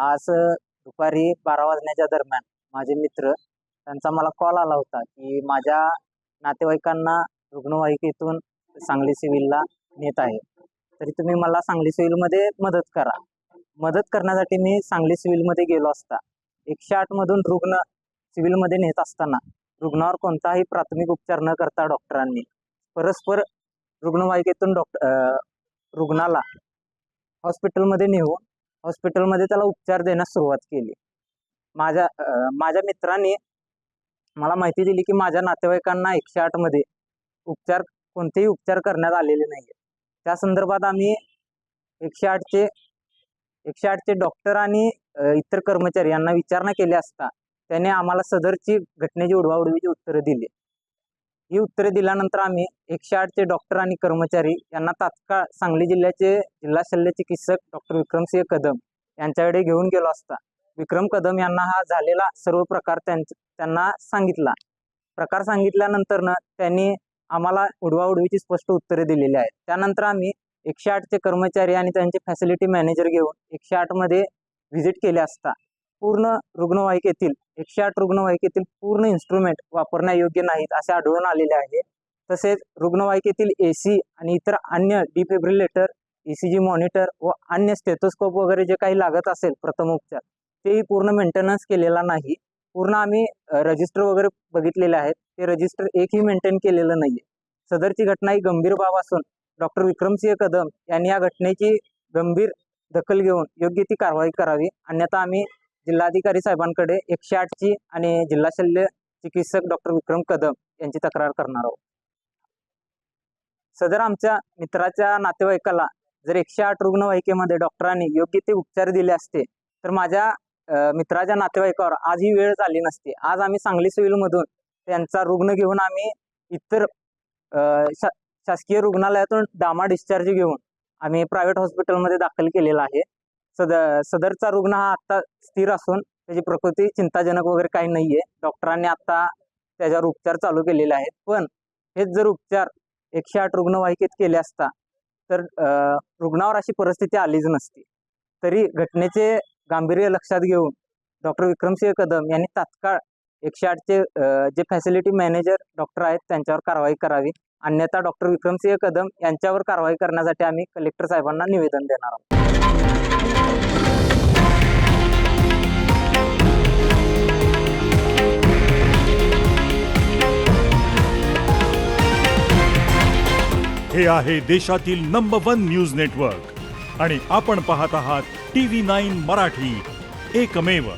आज दुपारी बारा वाजण्याच्या दरम्यान माझे मित्र त्यांचा मला कॉल आला होता की माझ्या नातेवाईकांना रुग्णवाहिकेतून सांगली सिव्हिलला नेत आहे. तरी तुम्ही मला सांगली सिव्हिलमध्ये मदत करा. मदत करण्यासाठी मी सांगली सिव्हिलमध्ये गेलो असता. एकशे आठमधून रुग्ण सिव्हिलमध्ये नेत असताना रुग्णावर कोणताही प्राथमिक उपचार न करता डॉक्टरांनी परस्पर रुग्णवाहिकेतून डॉक्टर रुग्णाला हॉस्पिटलमध्ये नेऊन हॉस्पिटलमध्ये त्याला उपचार देण्यास सुरुवात केली. माझ्या माझ्या मित्राने मला माहिती दिली की माझ्या नातेवाईकांना एकशे आठमध्ये उपचार कोणतेही उपचार करण्यात आलेले नाही त्या संदर्भात आम्ही एकशे आठचे एकशे आठचे डॉक्टर आणि इतर कर्मचारी यांना विचारणा केली असता त्याने आम्हाला सदरची घटनेची उडवाउडवीची उत्तरं दिली. ही उत्तरे दिल्यानंतर आम्ही एकशे आठचे डॉक्टर आणि कर्मचारी यांना तात्काळ सांगली जिल्ह्याचे जिल्हा शल्य चिकित्सक डॉक्टर विक्रमसिंह कदम यांच्याकडे घेऊन गेलो असता. विक्रम कदम यांना हा झालेला सर्व प्रकार त्यांना सांगितला. प्रकार सांगितल्यानंतरनं त्यांनी आम्हाला उडवाउडवीची स्पष्ट उत्तरे दिलेली आहेत. त्यानंतर आम्ही एकशे आठचे कर्मचारी आणि त्यांचे फॅसिलिटी मॅनेजर घेऊन एकशे आठमध्ये व्हिजिट केले असता. पूर्ण रुग्णवाहिकेतील एकशे आठ रुग्णवाहिकेतील पूर्ण इन्स्ट्रुमेंट वापरण्यायोग्य नाहीत असे आढळून आलेले आहे. तसेच रुग्णवाहिकेतील ए सी आणि इतर अन्य defibrillator E C G monitor व अन्य स्टेथोस्कोप वगैरे जे काही लागत असेल प्रथमोपचार तेही पूर्ण मेंटेनन्स केलेला नाही. पूर्ण आम्ही रजिस्टर वगैरे बघितलेले आहेत. ते रजिस्टर एकही मेंटेन केलेलं नाही सदरची घटना ही गंभीर बाब असून डॉक्टर विक्रमसिंह कदम यांनी या घटनेची गंभीर दखल घेऊन योग्य ती कारवाई करावी. अन्यथा आम्ही जिल्हाधिकारी साहेबांकडे एकशे आठची आणि जिल्हा शल्य चिकित्सक डॉक्टर विक्रम कदम यांची तक्रार करणार आहोत. सदर आमच्या मित्राच्या नातेवाईकाला जर एकशे आठ रुग्णवाहिकेमध्ये डॉक्टरांनी योग्य ते उपचार दिले असते तर माझ्या मित्राच्या नातेवाईकावर आज ही वेळ झाली नसती. आज आम्ही सांगली सिव्हिलमधून त्यांचा रुग्ण घेऊन आम्ही इतर शा- शासकीय रुग्णालयातून डामा डिस्चार्ज घेऊन आम्ही प्रायव्हेट हॉस्पिटलमध्ये दाखल केलेला आहे. सद सदरचा रुग्ण हा आत्ता स्थिर असून त्याची प्रकृती चिंताजनक वगैरे काही नाही आहे डॉक्टरांनी आत्ता त्याच्यावर उपचार चालू केलेले आहेत. पण हेच जर उपचार एकशे आठ रुग्णवाहिकेत केले असता तर रुग्णावर अशी परिस्थिती आलीच नसती. तरी घटनेचे गांभीर्य लक्षात घेऊन डॉक्टर विक्रमसिंह कदम यांनी तात्काळ एकशे आठचे जे फॅसिलिटी मॅनेजर डॉक्टर आहेत त्यांच्यावर कारवाई करावी. अन्यथा डॉक्टर विक्रमसिंह कदम यांच्यावर कारवाई करण्यासाठी आम्ही कलेक्टर साहेबांना निवेदन देणार आहोत. हे आहे देशातील नंबर वन न्यूज नेटवर्क आणि आपण पाहत आहात टी व्ही नाईन मराठी. एकमेव